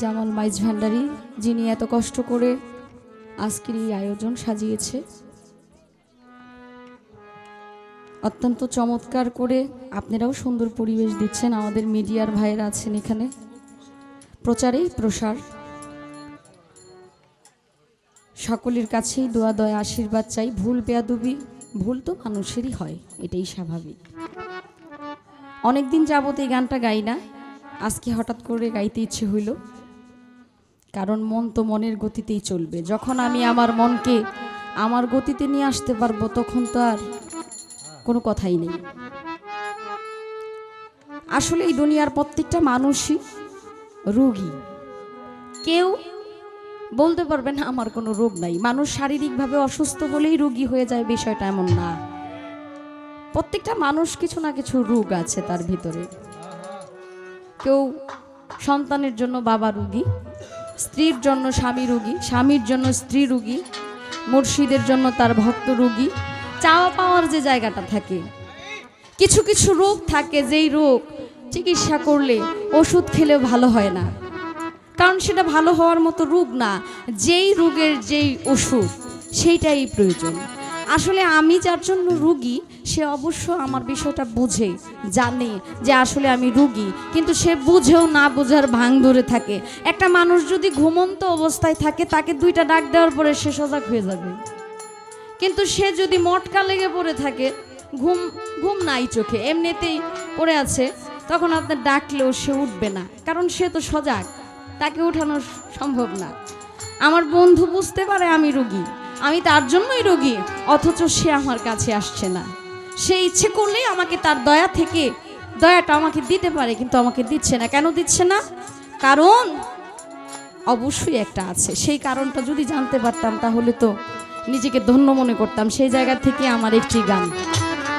জামাল মাইজ ভান্ডারি, যিনি এত কষ্ট করে আজকের এই আয়োজন সাজিয়েছে। অত্যন্ত চমৎকার করে আপনারাও সুন্দর পরিবেশ দিচ্ছেন, আমাদের মিডিয়ার ভাইয়েরা আছেন এখানে। প্রচারেই প্রসার। সকলের কাছেই দোয়া, দয়া, আশীর্বাদ চাই। ভুল বেয়াদুবি, ভুল তো মানুষেরই হয়, এটাই স্বাভাবিক। অনেকদিন যাবত এই গানটা গাই না। আজকে হঠাৎ করে গাইতে ইচ্ছে হইল। কারণ মন তো মনের গতিতেই চলবে। যখন আমি আমার মনকে আমার গতিতে নিয়ে আসতে পারব, তখন তো আর কোনো কথাই নেই। আসলে এই দুনিয়ার প্রত্যেকটা মানুষই রোগী। কেউ বলতে পারবে না, আমার কোনো রোগ নাই। মানুষ শারীরিকভাবে অসুস্থ হলেই রোগী হয়ে যায়, বিষয়টা এমন না। প্রত্যেকটা মানুষ কিছু না কিছু রোগ আছে তার ভিতরে। কেউ সন্তানের জন্য বাবা রুগী, স্ত্রীর জন্য স্বামী রুগী, স্বামীর জন্য স্ত্রী রুগী, মুর্শিদের জন্য তার ভক্ত রুগী, চাওয়া পাওয়ার যে জায়গাটা থাকে, কিছু কিছু রোগ থাকে যেই রোগ চিকিৎসা করলে ওষুধ খেলে ভালো হয় না। কারণ সেটা ভালো হওয়ার মতো রোগ না, যেই রোগের যেই ওষুধ, সেইটাই প্রয়োজন। আসলে আমি যার জন্য রুগী সে অবশ্য আমার বিষয়টা বুঝে, জানে যে আসলে আমি রুগী। কিন্তু সে বুঝেও না বোঝার ভাঙ ধরে থাকে। একটা মানুষ যদি ঘুমন্ত অবস্থায় থাকে, তাকে দুইটা ডাক দেওয়ার পরে সে সজাগ হয়ে যাবে। কিন্তু সে যদি মটকা লেগে পড়ে থাকে, ঘুম ঘুম নাই চোখে, এমনিতেই পড়ে আছে, তখন আপনার ডাকলেও সে উঠবে না। কারণ সে তো সজাগ, তাকে উঠানো সম্ভব না। আমার বন্ধু বুঝতে পারে আমি রুগী, আমি তার জন্যই রোগী, অথচ সে আমার কাছে আসছে না। সে ইচ্ছে করলেই আমাকে তার দয়া থেকে, দয়াটা আমাকে দিতে পারে, কিন্তু আমাকে দিচ্ছে না। কেন দিচ্ছে না? কারণ অবশ্যই একটা আছে। সেই কারণটা যদি জানতে পারতাম তাহলে তো নিজেকে ধন্য মনে করতাম। সেই জায়গা থেকে আমার একটি গান।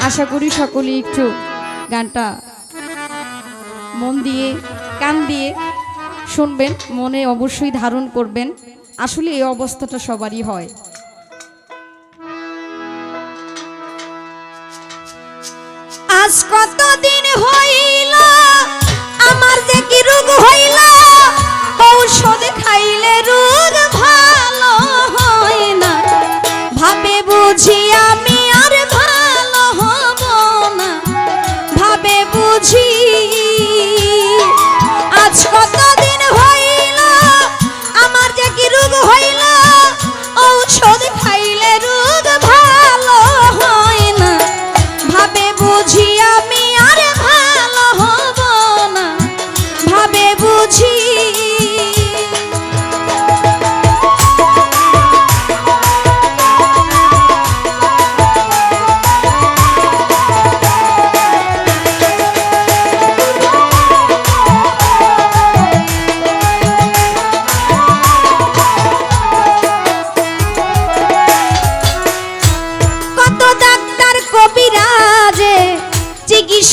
আশা করি সকলেই একটু গানটা মন দিয়ে, কান দিয়ে শুনবেন, মনে অবশ্যই ধারণ করবেন। আসলে এই অবস্থাটা সবারই হয়। আজ কতদিন হইল?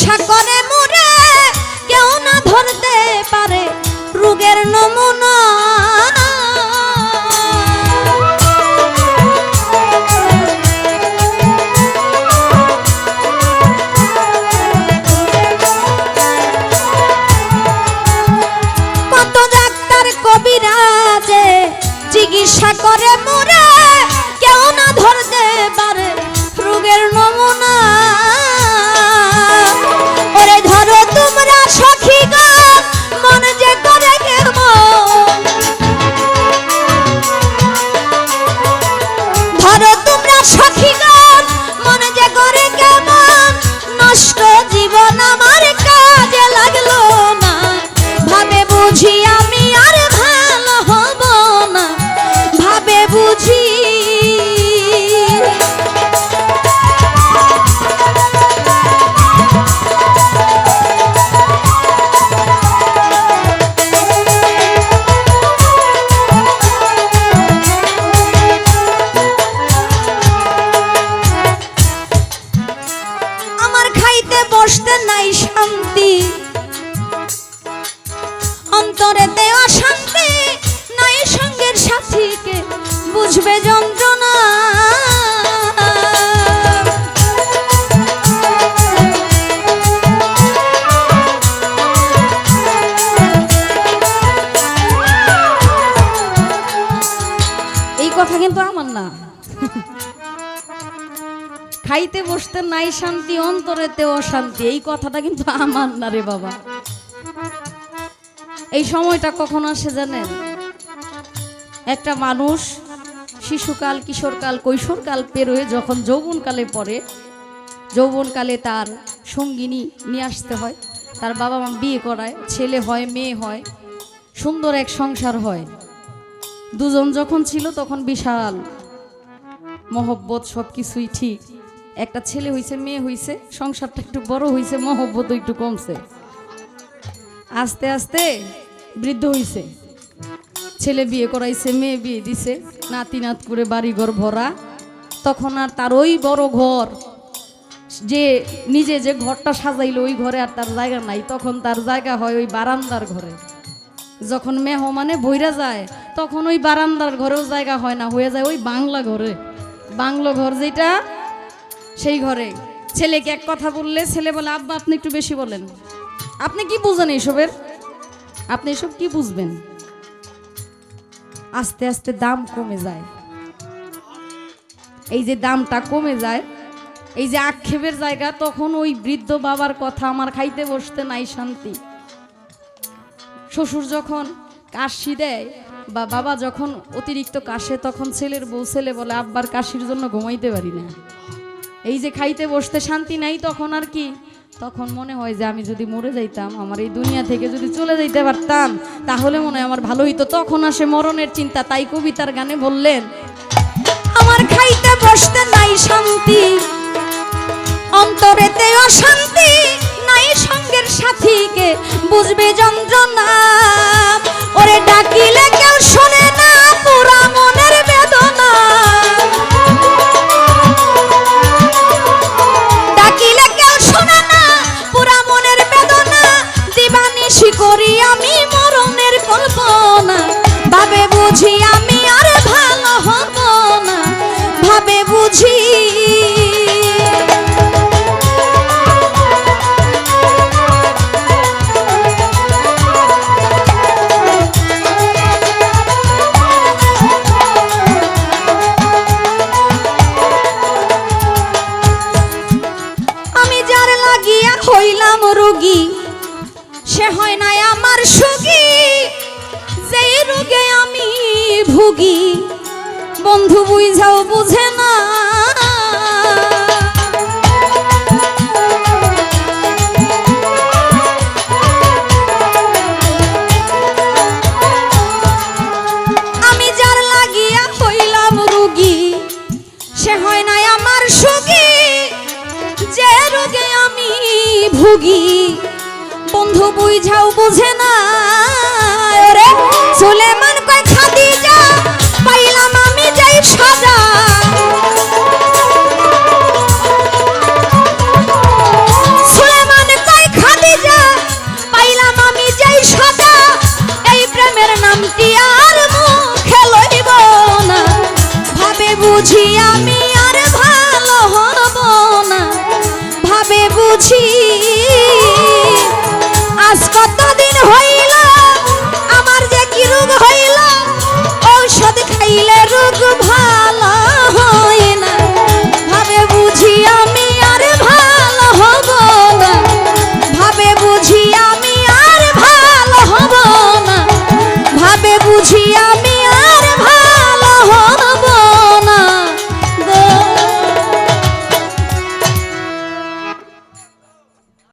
চিকিৎসা করে কেউ না ধরতে পারে রোগের নমুনা। খাইতে বসতে নাই শান্তি, অন্তরেতে অশান্তি। এই কথাটা কিন্তু আমার না রে বাবা। এই সময়টা কখন আসে জানেন? একটা মানুষ শিশুকাল, কিশোরকাল, কৈশোরকাল পেরোয় যখন যৌবনকালে পড়ে, যৌবনকালে তার সঙ্গিনী নিয়ে আসতে হয়। তার বাবা মা বিয়ে করায়, ছেলে হয়, মেয়ে হয়, সুন্দর এক সংসার হয়। দুজন যখন ছিল তখন বিশাল মহব্বত সব কিছুই ঠিক। একটা ছেলে হইছে, মেয়ে হইছে, সংসারটা একটু বড় হইছে মহব্বত একটু কমছে। আস্তে আস্তে বৃদ্ধ হইছে। ছেলে বিয়ে করাইছে, মেয়ে বিয়ে দিছে, নাতি নাত করে বাড়িঘর ভরা। তখন আর তার ওই বড় ঘর, যে নিজে যে ঘরটা সাজাইলো, ওই ঘরে আর তার জায়গা নাই। তখন তার জায়গা হয় ওই বারান্দার ঘরে। যখন মেহমানে বইরা যায়, তখন ওই বারান্দার ঘরেও জায়গা হয় না, হয়ে যায় ওই বাংলা ঘরে। বাংলো ঘর যেটা সেই ঘরে। ছেলেকে এক কথা বললে ছেলে বলে, আব্বা, আপনি একটু বেশি বলেন। আপনি কি বুঝেন এইসবের আপনি এসব কি বুঝবেন? আস্তে আস্তে দাম কমে যায়। এই যে দামটা কমে যায়, এই যে আক্ষেপের জায়গা, তখন ওই বৃদ্ধ বাবার কথা আমার খাইতে বসতে নাই শান্তি। শ্বশুর যখন কাশি দেয় বা বাবা যখন অতিরিক্ত কাশে, তখন ছেলের বউ ছেলে বলে, আব্বার কাশির জন্য ঘুমাইতে পারি না। এই যে খাইতে বসতে শান্তি নাই তখন আর কি? তখন মনে হয় যে আমি যদি মরে যাইতাম, আমার এই দুনিয়া থেকে যদি চলে যাইতে পারতাম, তাহলে মনে হয় আমার ভালো হইতো। তখন আসে মরণের চিন্তা, তাই কবিতার গানে বললেন, আমার খাইতে বসতে নাই শান্তি, অন্তরেতে অশান্তি, নাই সঙ্গের সাথীকে বুঝবে যন্ত্রণা। ওরে ডাকিলে ভুগি বন্ধু বুঝাও, বুঝে না। রোগী, সে হয় নাই আমার রোগে আমি ভুগি, বন্ধু বুঝাও, বুঝে না। ওরে, সুলেমান কয় খাদিজা